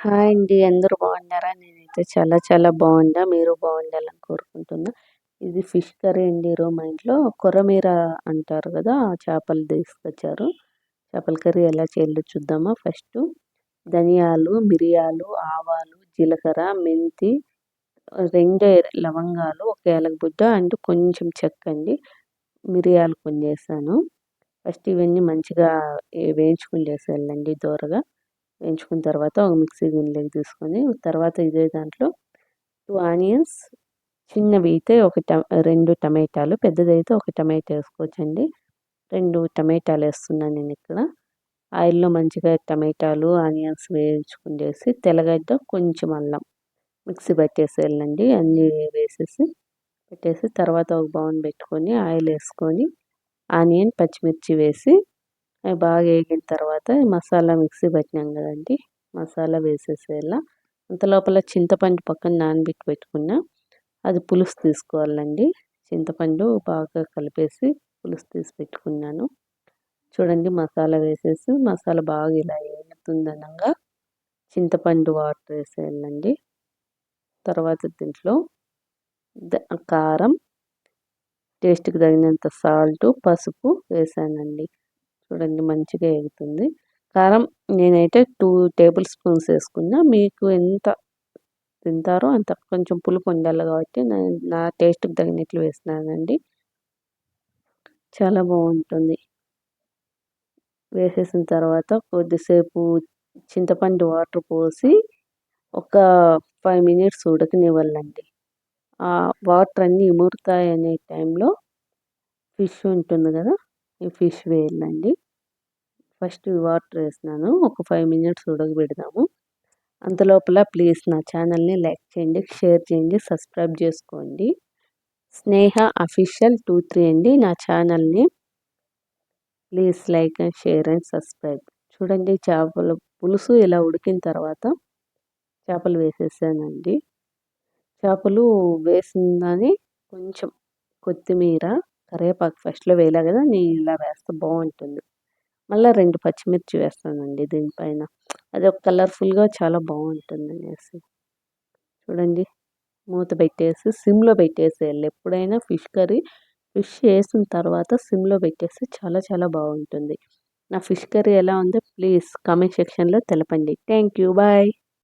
Hi అండి. అందరూ బాగున్నారా? నేనైతే చాలా చాలా బాగున్నా. మీరు బాగుండాలని కోరుకుంటున్నా. ఇది ఫిష్ కర్రీ అండి ఈరోజు మా ఇంట్లో. కొరమీర అంటారు కదా చేపలు తీసుకొచ్చారు. చేపల కర్రీ ఎలా చేయాలో చూద్దామా ఫస్ట్. ధనియాలు మిరియాలు ఆవాలు జీలకర్ర మెంతి రెండు లవంగాలు ఒక ఏలకబుడ్డ అండ్ కొంచెం చెక్క అండి. మిరియాలు కొన్ని వేసాను. ఫస్ట్ ఇవన్నీ మంచిగా వేయించుకుని చేసేయాలండి దూరగా. వేయించుకున్న తర్వాత ఒక మిక్సీ గిన్నెలోకి తీసుకొని తర్వాత ఇదే దాంట్లో టూ ఆనియన్స్ చిన్నవి అయితే ఒక రెండు టమాటాలు పెద్దదైతే ఒక టమాటా వేసుకోవచ్చండి. రెండు టమాటాలు వేస్తున్నాను నేను ఇక్కడ. ఆయిల్లో మంచిగా టమాటాలు ఆనియన్స్ వేయించుకునేసి తెల్లగడ్డ కొంచెం అల్లం మిక్సీ పట్టేసేయాలండి అన్నీ వేసేసి పెట్టేసి తర్వాత ఒక బౌన్ పెట్టుకొని ఆయిల్ వేసుకొని ఆనియన్ పచ్చిమిర్చి వేసి అవి బాగా వేగిన తర్వాత మసాలా మిక్సీ పట్టినాం కదండి. మసాలా వేసేసేయాల అంత లోపల చింతపండు పక్కన నానబెట్టి పెట్టుకున్న అది పులుసు తీసుకోవాలండి. చింతపండు బాగా కలిపేసి పులుసు తీసి పెట్టుకున్నాను. చూడండి మసాలా వేసేసి మసాలా బాగా ఇలా ఏగుతుందనగా చింతపండు వాటర్ వేసేయాలండి. తర్వాత దీంట్లో కారం టేస్ట్కి తగినంత సాల్ట్ పసుపు వేసానండి. చూడండి మంచిగా ఎగుతుంది కారం నేనైతే టూ టేబుల్ స్పూన్స్ వేసుకున్నా. మీకు ఎంత తింటారో అంత కొంచెం పులుపు ఉండాలి కాబట్టి నేను నా టేస్ట్కి తగినట్లు వేసినానండి. చాలా బాగుంటుంది. వేసేసిన తర్వాత కొద్దిసేపు చింతపండు వాటర్ పోసి ఒక ఫైవ్ మినిట్స్ ఉడకనివ్వాలండి. ఆ వాటర్ అన్నీ ఇమురుతాయనే అనే టైంలో ఫిష్ ఉంటుంది కదా ఈ ఫిష్ వేయాలండి ఫస్ట్ వాటర్ వేసినాను ఒక ఫైవ్ మినిట్స్ ఉడకబెడదాము అంతలోపల ప్లీజ్ నా ఛానల్ని లైక్ చేయండి షేర్ చేయండి సబ్స్క్రైబ్ చేసుకోండి. స్నేహ అఫీషియల్ టూ త్రీ అండి నా ఛానల్ని. Please like and share and subscribe. చూడండి చేపల పులుసు ఇలా ఉడికిన తర్వాత చేపలు వేసేసానండి. చేపలు వేసిందని కొంచెం కొత్తిమీర కరివేపాకు ఫస్ట్లో వేయలే కదా నేను ఇలా వేస్తే బాగుంటుంది మళ్ళీ రెండు పచ్చిమిర్చి వేస్తానండి దీనిపైన. అది ఒక కలర్ఫుల్గా చాలా బాగుంటుంది అనేసి. చూడండి మూత పెట్టేసి సిమ్లో పెట్టేసేయాలి ఎప్పుడైనా ఫిష్ కర్రీ ఫిష్ వేసిన తర్వాత సిమ్లో పెట్టేస్తే చాలా చాలా బాగుంటుంది నా ఫిష్ కర్రీ ఎలా ఉందో ప్లీజ్ కామెంట్ సెక్షన్లో తెలపండి. Thank you bye.